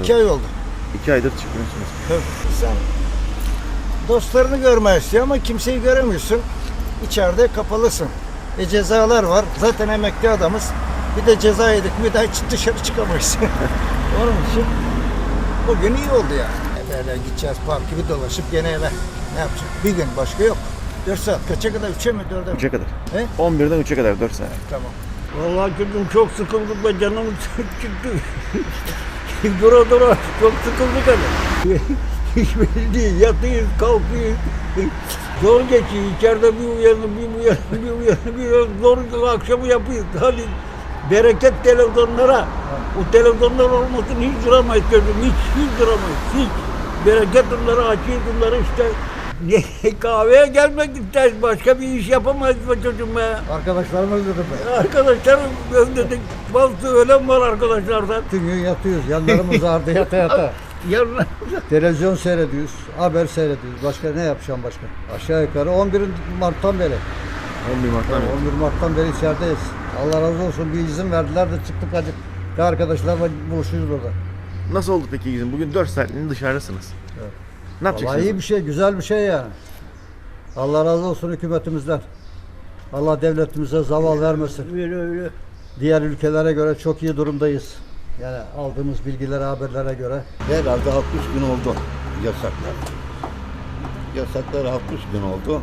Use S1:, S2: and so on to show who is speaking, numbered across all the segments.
S1: İki ay oldu.
S2: İki aydır çıkmıyorsunuz.
S1: Sen dostlarını görmek istiyor ama kimseyi göremiyorsun. İçeride kapalısın. E cezalar var. Zaten emekli adamız. Bir de ceza yedik bir daha hiç dışarı çıkamayız. Onun için bugün iyi oldu yani. Böyle gideceğiz park gibi dolaşıp gene eve. Ne yapacağız? Bir gün başka yok. 4 saat kaça kadar? 3'e mi 4'e mi?
S2: 3'e kadar.
S1: He?
S2: 11'den 3'e kadar 4 saat.
S1: Tamam.
S3: Vallahi çocuğum çok sıkıldık ve canım çıktı. dura dura çok sıkıldık hani. Hiç belli değil. Yatıyız, kalkıyız. Zor geçiyor. İçeride bir uyanır, bir uyanır, bir uyanır, bir uyanır. Zor akşamı yapıyoruz. Hadi bereket televizyonlara. O televizyonlar olmasın hiç duramayız çocuğum. Hiç, hiç duramayız. Hiç. Bereket onları açıyoruz onları işte. Ne, kahveye gelmek isteriz. Başka bir iş yapamayız be çocuğum be.
S1: Arkadaşlarımı özledim ben.
S3: Arkadaşlarım özledik. Bazı ölen var arkadaşlardan.
S4: Bütün gün yatıyoruz. Yanlarımız ağrıdı yata yata.
S3: Yarın
S4: Televizyon seyrediyoruz. Haber seyrediyoruz. Başka ne yapacağım başka? Aşağı yukarı 11 Mart'tan beri.
S2: 11 Mart'tan beri.
S4: 11 Mart'tan beri içerideyiz. Allah razı olsun bir izin verdiler de çıktık. Bir arkadaşlarla buluşuyoruz burada.
S2: Nasıl oldu peki izin? Bugün 4 saatliğine dışarıdasınız.
S4: Evet.
S2: Ne yapacaksınız?
S4: Vallahi iyi bir şey, güzel bir şey yani. Allah razı olsun hükümetimizden. Allah devletimize zaval vermesin.
S3: öyle öyle.
S4: Diğer ülkelere göre çok iyi durumdayız. Yani aldığımız bilgilere, haberlere göre.
S5: Herhalde 60 gün oldu yasaklar. Yasaklar 60 gün oldu.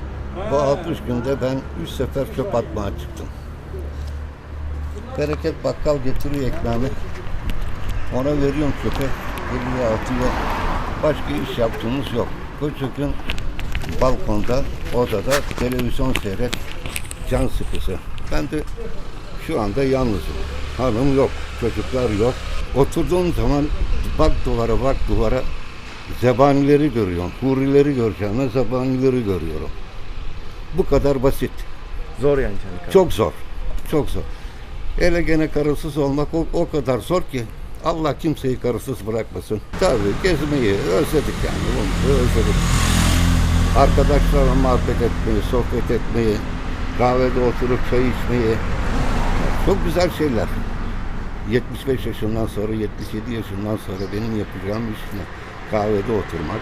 S5: Bu 60 günde ben 3 sefer çöp atmaya çıktım. Bereket bakkal getiriyor ekmeğimi. Ona veriyorum çöpe. Geliyor atıyor. Başka iş yaptığımız yok. Koçuk'un balkonda, odada televizyon seyret. Can sıkısı. Ben de şu anda yalnızım. Hanım yok, çocuklar yok. Oturduğum zaman bak duvara bak duvara zebanileri görüyorum. Hurileri göreceğime zebanileri görüyorum. Bu kadar basit.
S2: Zor yani.
S5: Çok zor. Çok zor. Hele gene karısız olmak o, o kadar zor ki Allah kimseyi karısız bırakmasın. Tabii gezmeyi özledik yani. Bunu özledik. Arkadaşlarla muhabbet etmeyi, sohbet etmeyi, kahvede oturup çay içmeyi. Çok güzel şeyler. 75 yaşından sonra, 77 yaşından sonra benim yapacağım iş ne? Kahvede oturmak,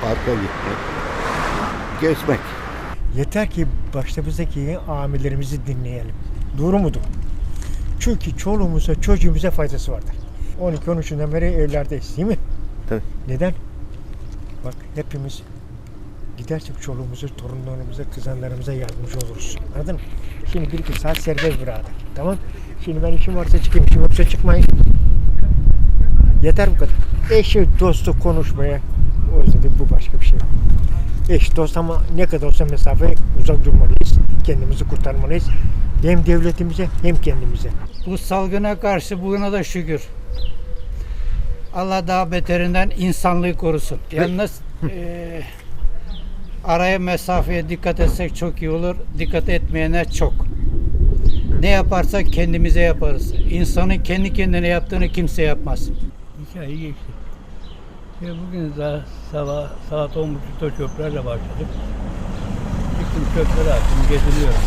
S5: parka gitmek, gezmek.
S6: Yeter ki başımızdaki amirlerimizi dinleyelim. Doğru mudur? Çünkü çoluğumuza, çocuğumuza faydası vardır. 12-13'ünden beri evlerdeyiz değil mi?
S2: Tabii.
S6: Neden? Bak hepimiz gidersek çoluğumuza, torunlarımıza, kızanlarımıza yardımcı oluruz. Anladın mı? Şimdi bir iki saat serbest birader. Tamam? Şimdi ben işim varsa çıkayım, işim yoksa çıkmayın. Yeter bu kadar. Eşi, dostu konuşmaya özledik bu başka bir şey yok. Eş dost ama ne kadar olsa mesafe uzak durmalıyız. Kendimizi kurtarmalıyız. Hem devletimize hem kendimize.
S7: Bu salgına karşı bugüne de şükür. Allah daha beterinden insanlığı korusun. Yalnız eee, araya mesafeye dikkat etsek çok iyi olur. Dikkat etmeyene çok. Ne yaparsak kendimize yaparız. İnsanın kendi kendine yaptığını kimse yapmaz.
S3: Hikaye geçti. Ya bugün daha sabah saat 10.30'da çöplerle başladık. Çıktım çöpleri attım, geziniyorum.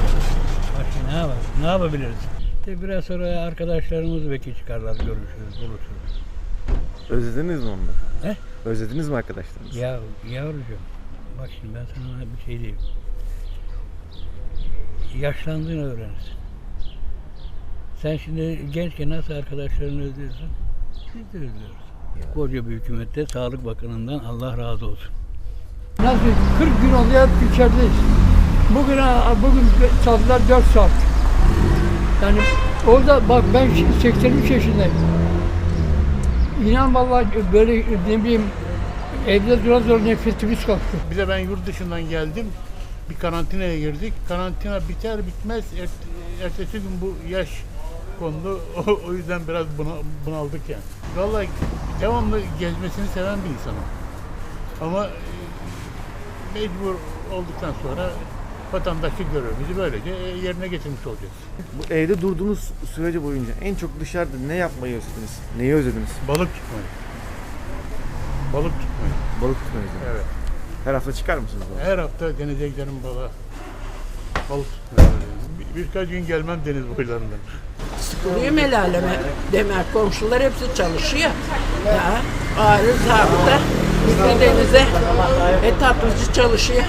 S3: Başka ne yapalım, ne yapabiliriz? İşte biraz sonra arkadaşlarımız belki çıkarlar, görüşürüz, buluşuruz.
S2: Özlediniz mi onları?
S3: He?
S2: Özlediniz mi arkadaşlarınızı?
S3: Ya yavrucuğum, bak şimdi ben sana bir şey diyeyim. Yaşlandığını öğrenirsin. Sen şimdi gençken nasıl arkadaşlarını özlüyorsun? Biz de özlüyoruz. Koca bir hükümette Sağlık Bakanı'ndan Allah razı olsun.
S8: Nasıl 40 gün oluyor içerideyiz. Bugün bugün saatler 4 saat. Yani orada bak ben 83 yaşındayım. İnan vallahi böyle ne bileyim evde dura dura nefesimiz kalktı.
S9: Bir de ben yurt dışından geldim. Bir karantinaya girdik. Karantina biter bitmez ert- ertesi gün bu yaş kondu. O, o yüzden biraz buna, bunaldık yani. Vallahi devamlı gezmesini seven bir insanım. Ama e, mecbur olduktan sonra vatandaşlık görevimizi böylece e, yerine getirmiş olacağız.
S2: Bu evde durduğunuz sürece boyunca en çok dışarıda ne yapmayı özlediniz? Neyi özlediniz?
S9: Balık tutmayı. Balık tutmayı.
S2: Balık tutmayı.
S9: Evet.
S2: Her hafta çıkar mısınız balığa?
S9: Her hafta denize giderim balığa. Balık tutmaya. Bir, birkaç gün gelmem deniz boylarından.
S10: Sıkılıyor el aleme. Demek komşular hepsi çalışıyor. Ya Aile zabıta. Hüsnü Deniz'e etaplıcı çalışıyor.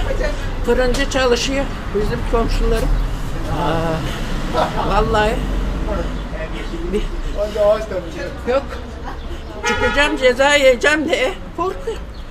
S10: Fırıncı çalışıyor. Bizim komşularım. Aa, vallahi bir- yok. Çıkacağım ceza yiyeceğim diye korkuyorum.